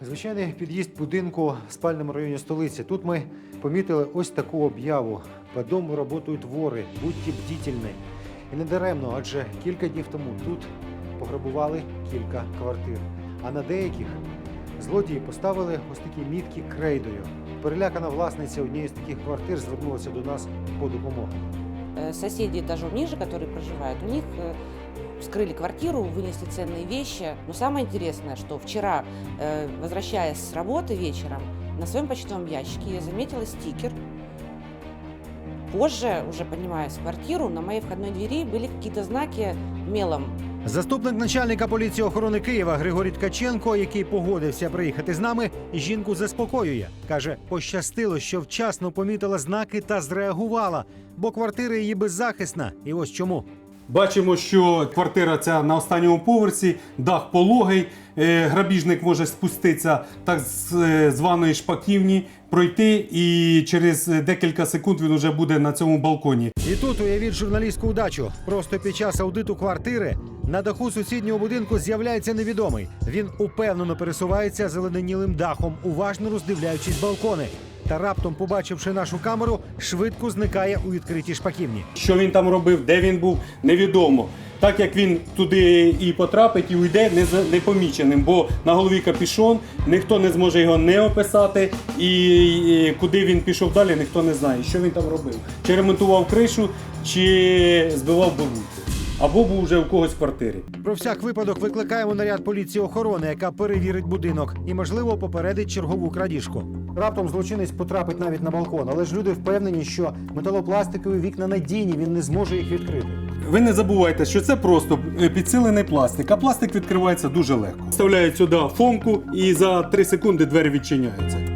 Звичайний під'їзд будинку в спальному районі столиці. Тут ми помітили ось таку об'яву. По дому працюють вори, будьте бдительні. І не даремно, адже кілька днів тому тут пограбували кілька квартир. А на деяких злодії поставили ось такі мітки крейдою. Перелякана власниця однієї з таких квартир звернулася до нас по допомогу. Э, соседи этажом ниже, которые проживают, у них э, вскрыли квартиру, вынесли ценные вещи. Но самое интересное, что вчера, э, возвращаясь с работы вечером, на своем почтовом ящике я заметила стикер. Позже, уже поднимаясь в квартиру, на моей входной двери были какие-то знаки мелом. Заступник начальника поліції охорони Києва Григорій Ткаченко, який погодився приїхати з нами, жінку заспокоює. каже, пощастило, що вчасно помітила знаки та зреагувала, бо квартира її беззахисна. І ось чому. Бачимо, що квартира ця на останньому поверсі, дах пологий. е, Грабіжник може спуститися так е, званої шпаківні, пройти, і через декілька секунд він вже буде на цьому балконі. І тут уявіть журналістську удачу. Просто під час аудиту квартири на даху сусіднього будинку з'являється невідомий. Він упевнено пересувається зелененілим дахом, уважно роздивляючись балкони. Та раптом, побачивши нашу камеру, швидко зникає у відкритій шпаківні. Що він там робив, де він був, невідомо. Так як він туди і потрапить, і уйде непоміченим, бо на голові капішон, ніхто не зможе його не описати, і, куди він пішов далі, ніхто не знає, що він там робив. Чи ремонтував кришу, чи збивав болут. Або був вже у когось в квартирі. Про всяк випадок викликаємо наряд поліції охорони, яка перевірить будинок і, можливо, попередить чергову крадіжку. Раптом злочинець потрапить навіть на балкон, але ж люди впевнені, що металопластикові вікна надійні, він не зможе їх відкрити. Ви не забувайте, що це просто е, підсилений пластик, а пластик відкривається дуже легко. Вставляють сюди фомку і за 3 секунди двері відчиняються.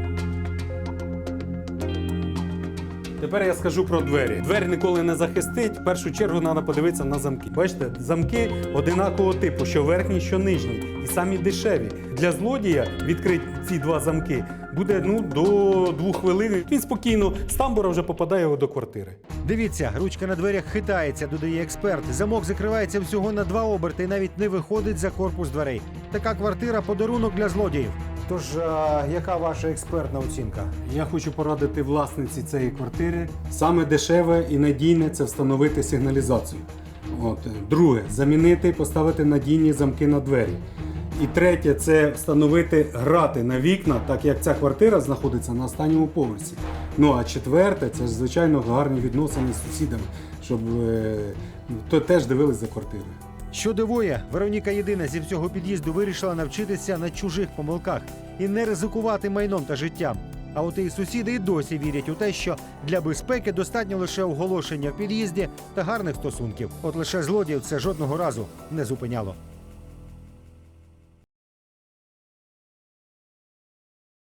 Тепер я скажу про двері. Двері ніколи не захистить. В першу чергу треба подивитися на замки. Бачите, замки одинакового типу, що верхній, що нижній, і самі дешеві. Для злодія відкрити ці два замки буде ну до двох хвилин. Він спокійно з тамбура вже попадає його до квартири. Дивіться, ручка на дверях хитається, додає експерт. Замок закривається всього на два оберти і навіть не виходить за корпус дверей. Така квартира подарунок для злодіїв. Тож, яка ваша експертна оцінка? Я хочу порадити власниці цієї квартири. Саме дешеве і надійне це встановити сигналізацію. От. Друге, замінити, поставити надійні замки на двері. І третє це встановити грати на вікна, так як ця квартира знаходиться на останньому поверсі. Ну а четверте, це звичайно гарні відносини з сусідами, щоб е, то теж дивились за квартирою. Що дивує, Вероніка єдина зі всього під'їзду вирішила навчитися на чужих помилках і не ризикувати майном та життям. А от і сусіди і досі вірять у те, що для безпеки достатньо лише оголошення в під'їзді та гарних стосунків. От лише злодіїв це жодного разу не зупиняло.